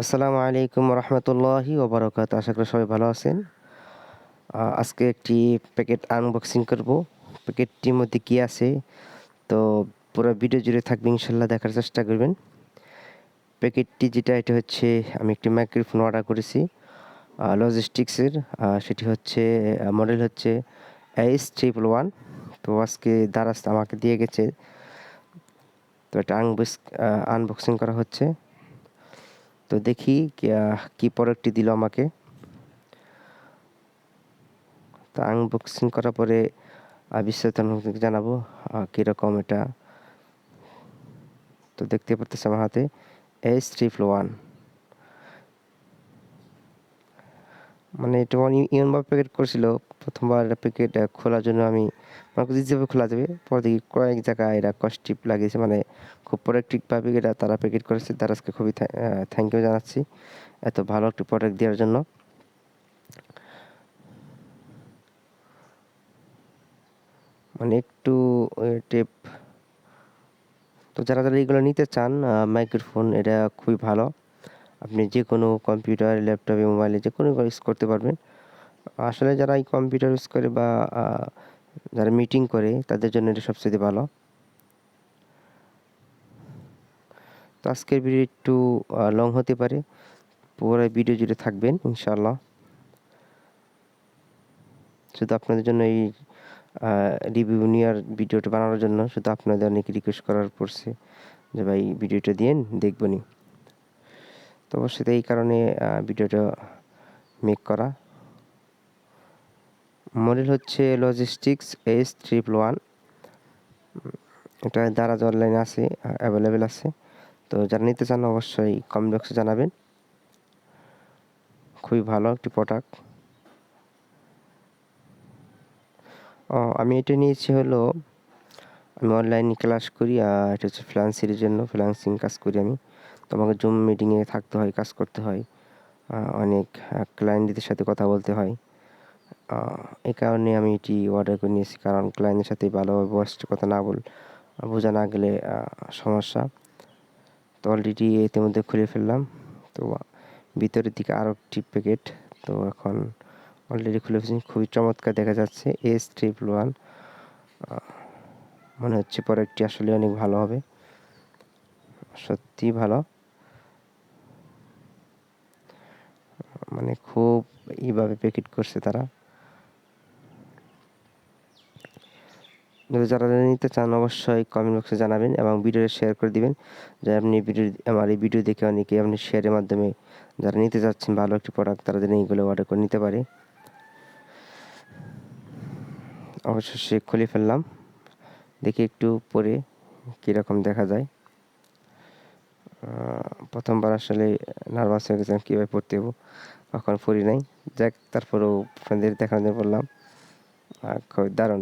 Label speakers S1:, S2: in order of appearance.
S1: আসসালামু আলাইকুম রহমতুল্লাহি ওবরাকাত। আশা করি সবাই ভালো আছেন। আজকে একটি প্যাকেট আনবক্সিং করব। প্যাকেটটির মধ্যে কী আছে, তো পুরো ভিডিও জুড়ে থাকবে ইনশাল্লাহ দেখার চেষ্টা করবেন। প্যাকেটটি যেটা, এটা হচ্ছে, আমি একটি মাইক্রোফোন অর্ডার করেছি লজিস্টিক্সের সেটি হচ্ছে মডেল হচ্ছে এইচ ট্রিপল ওয়ান তো আজকে দারাজ আমাকে দিয়ে গেছে। তো এটা আনবক্সিং করা হচ্ছে। তো দেখি কি- প্রোডাক্টটি দিল আমাকে। তা আনবক্সিং করার পরে বিস্তারিত জানাব কীরকম এটা। তো দেখতে পারতেছে আমার হাতে এইচ ট্রিপল ওয়ান মানে এটা ইউনবার প্যাকেট করেছিল, প্রথমবার প্যাকেট খোলার জন্য আমি, মনে খোলা যাবে। পরে দেখি কয়েক জায়গায় এরা কস্টিপ লাগিয়েছে মানে খুব প্রোডাক্টিভভাবে এটা তারা প্যাকেট করেছে। তারা আজকে খুবই থ্যাংক ইউ জানাচ্ছি এত ভালো একটি প্রোডাক্ট দেওয়ার জন্য। মানে একটু টেপ তো যারা যারা এইগুলো নিতে চান মাইক্রোফোন এটা খুবই ভালো। আপনি যে কোনো কম্পিউটার ল্যাপটপে মোবাইলে যে কোনো ইউজ করতে পারবেন। আসলে যারা এই কম্পিউটার ইউজ করে বা যারা মিটিং করে, তাদের জন্য এটা সবচেয়ে ভালো। তো আজকের ভিডিও একটু লং হতে পারে। পুরো ভিডিও জুড়ে থাকবেন, ইনশাআল্লাহ। শুধু আপনাদের জন্য এই রিভিউ নেওয়ার ভিডিওটা বানানোর জন্য, শুধু আপনাদের অনেক রিকোয়েস্ট করার পড়ছে। যে ভাই ভিডিওটা দিয়েন দেখবনি তো অবশ্যই এই কারণে ভিডিওটা মেক করা। মডেল হচ্ছে লজিস্টিক্স এস ট্রিপল ওয়ান এটা দারাজ অনলাইনে আছে অ্যাভেলেবেল আছে। তো যারা নিতে চান অবশ্যই কমেন্ট বক্সে জানাবেন। খুবই ভালো একটি প্রোডাক্ট ও, আমি এটা নিয়েছি হলো, আমি অনলাইনে ক্লাস করি, আর এটা হচ্ছে ফ্রিল্যান্সের জন্য ফ্রিল্যান্সিং কাজ করি আমি। তো আমাকে জুম মিটিংয়ে থাকতে হয়, কাজ করতে হয়। অনেক ক্লায়েন্টদের সাথে কথা বলতে হয়। এই কারণে আমি এটি অর্ডার করে নিয়েছি, কারণ ক্লায়েন্টের সাথে ভালোভাবে বসে কথা না বল, বোঝা না গেলে সমস্যা। তো অলরেডি ইতিমধ্যে খুলে ফেললাম। তো ভিতরের দিকে আরও একটি প্যাকেট তো এখন অলরেডি খুলে ফেলেছি। খুবই চমৎকার দেখা যাচ্ছে। এস ট্রিপল ওয়ান মনে হচ্ছে প্রোডাক্টটি আসলে অনেক ভালো হবে। সত্যি ভালো। মানে খুব এইভাবে প্যাকেট করছে তারা। যারা নিতে চান অবশ্যই কমেন্ট বক্সে জানাবেন এবং ভিডিওটা শেয়ার করে দিবেন, যে আপনি ভিডিও আমার এই ভিডিও দেখে অনেকে আপনি শেয়ারের মাধ্যমে যারা নিতে চাচ্ছেন ভালো একটি প্রোডাক্ট তারা যেন এইগুলো অর্ডার করে নিতে পারে। অবশ্য সে খুলে ফেললাম। দেখি একটু পরে কীরকম দেখা যায়। প্রথমবার আসলে নার্ভাস হয়ে গেছিলাম, কীভাবে পড়তে হব কখন পড়ি নাই। যাক, তারপরেও ফ্রেন্ডদের দেখানোর জন্য বললাম। আর খুব দারুণ।